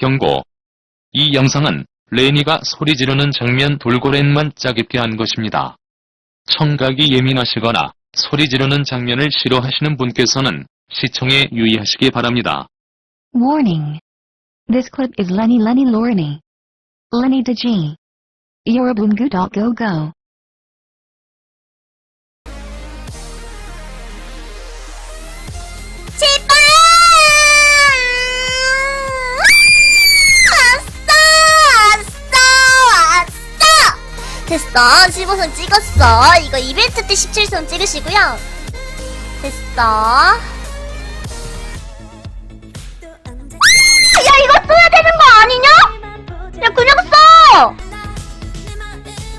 경고. 이 영상은 레니가 소리 지르는 장면 돌고래만 짜깁게 한 것입니다. 청각이 예민하시거나 소리 지르는 장면을 싫어하시는 분께서는 시청에 유의하시기 바랍니다. Warning. This clip is Lenny Lenny Lorny. Lenny the G. 됐어. 15선 찍었어. 이거 이벤트 때 17선 찍으시고요. 됐어. 야, 이거 써야 되는 거 아니냐? 야, 그냥 써!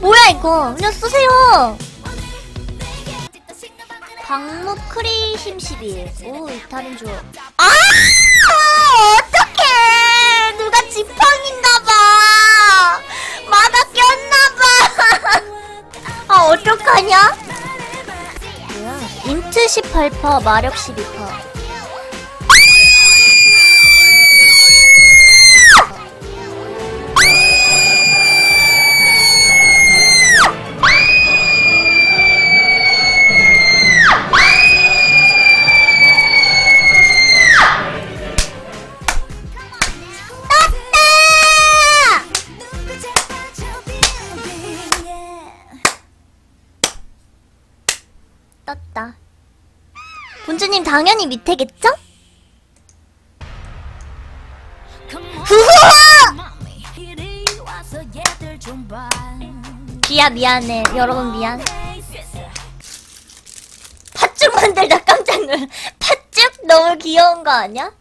뭐야, 이거. 그냥 쓰세요. 방무 크리 힘12 오 이탈은 줘. 아 어떡하냐 뭐야? 인트 18% 마력 12% 떴다 본주님 당연히 밑에겠죠? 후후하! 비야 미안해 여러분 미안 팥죽 만들다 깜짝 놀 팥죽 너무 귀여운 거 아니야?